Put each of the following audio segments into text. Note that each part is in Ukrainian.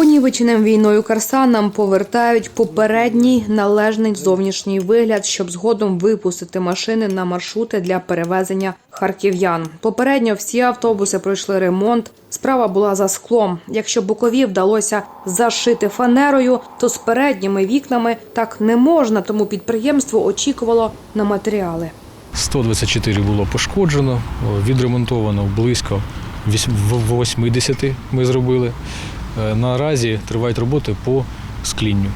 Понівеченим війною Карсанам повертають попередній належний зовнішній вигляд, щоб згодом випустити машини на маршрути для перевезення харків'ян. Попередньо всі автобуси пройшли ремонт. Справа була за склом. Якщо бокові вдалося зашити фанерою, то з передніми вікнами так не можна, тому підприємство очікувало на матеріали. 124 було пошкоджено, відремонтовано близько вісь- в- 80 ми зробили. Е, Наразі тривають роботи по склінню.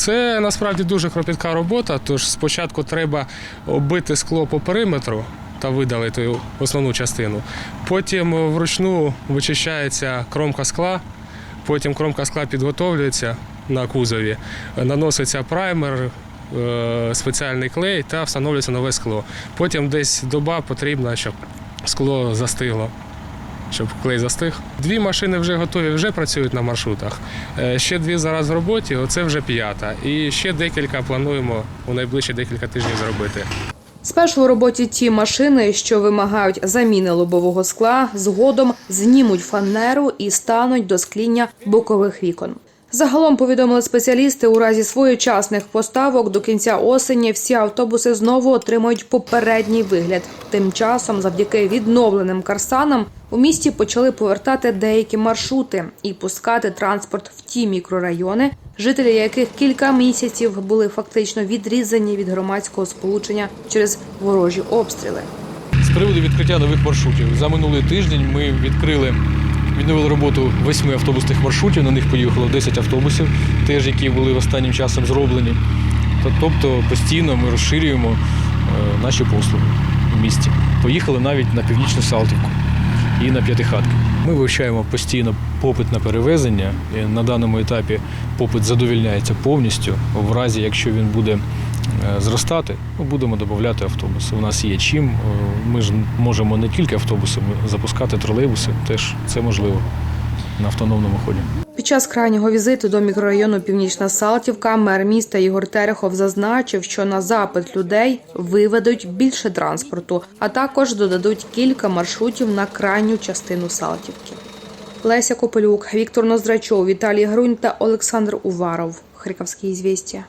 Це насправді дуже кропітка робота, тож спочатку треба оббити скло по периметру та видалити основну частину. Потім вручну вичищається кромка скла, потім кромка скла підготовлюється на кузові, наноситься праймер, е, спеціальний клей та встановлюється нове скло. Потім десь доба потрібна, щоб скло застигло. Щоб клей застиг. Дві машини вже готові, вже працюють на маршрутах. Е, Ще дві зараз в роботі, оце вже п'ята. І ще декілька плануємо у найближчі декілька тижнів зробити. Спершу у роботі ті машини, що вимагають заміни лобового скла, згодом знімуть фанеру і стануть до скління бокових вікон. Загалом повідомили спеціалісти, у разі своєчасних поставок до кінця осені всі автобуси знову отримають попередній вигляд. Тим часом, завдяки відновленим карсанам, у місті почали повертати деякі маршрути і пускати транспорт в ті мікрорайони, жителі яких кілька місяців були фактично відрізані від громадського сполучення через ворожі обстріли. З приводу відкриття нових маршрутів. За минулий тиждень ми відкрили, відновили роботу восьми автобусних маршрутів. На них поїхало 10 автобусів, теж які були останнім часом зроблені. Тобто постійно ми розширюємо е, наші послуги в місті. Поїхали навіть на північну Салтівку і на п'ятихатки. Ми вивчаємо постійно попит на перевезення. І на даному етапі попит задовільняється повністю. В разі, якщо він буде е, зростати, ми будемо додати автобуси. У нас є чим. Е, Ми ж можемо не тільки автобуси запускати тролейбуси, теж це можливо на автономному ході. Час крайнього візиту до мікрорайону Північна Салтівка мер міста Ігор Терехов зазначив, що на запит людей виведуть більше транспорту, а також додадуть кілька маршрутів на крайню частину Салтівки. Леся Копелюк, Віктор Ноздрачов, Віталій Грунь та Олександр Уваров. Харківські звістя.